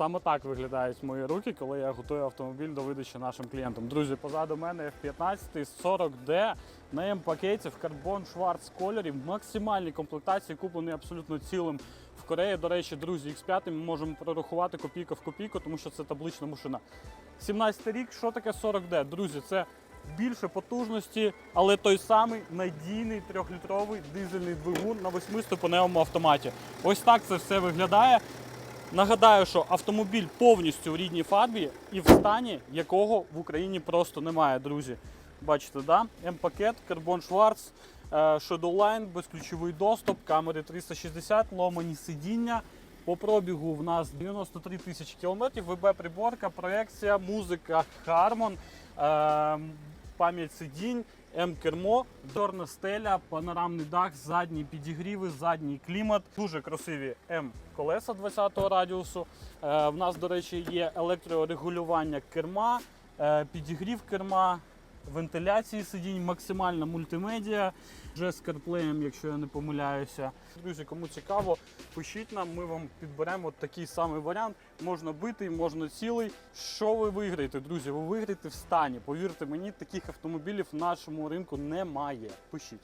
Саме так виглядають мої руки, коли я готую автомобіль до видачі нашим клієнтам. Друзі, позаду мене F15 40D на М-пакеті в карбон шварц кольорі, в максимальній комплектації, куплений абсолютно цілим в Кореї. До речі, друзі, X5 ми можемо прорахувати копійка в копійку, тому що це таблична машина. 17 рік, що таке 40D? Друзі, це більше потужності, але той самий надійний трьохлітровий дизельний двигун на восьмиступеневому автоматі. Ось так це все виглядає. Нагадаю, що автомобіль повністю в рідній фарбі і в стані, якого в Україні просто немає, друзі. Бачите, да? М-пакет, карбон шварц, е, Shadowline, безключовий доступ, камери 360, ломані сидіння. По пробігу в нас 93 тисячі кілометрів, ВБ-приборка, проекція, музика Harman, е, пам'ять сидінь, М-кермо, чорна стеля, панорамний дах, задні підігріви, задній клімат. Дуже красиві М-колеса 20-го радіусу. Е, в нас, до речі, є електрорегулювання керма, е, підігрів керма, вентиляції сидінь, максимальна мультимедіа, вже з CarPlay, якщо я не помиляюся. Друзі, кому цікаво, пишіть нам, ми вам підберемо такий самий варіант. Можна битий, можна цілий. Що ви виграєте, друзі? Ви виграєте в стані. Повірте мені, таких автомобілів в нашому ринку немає. Пишіть.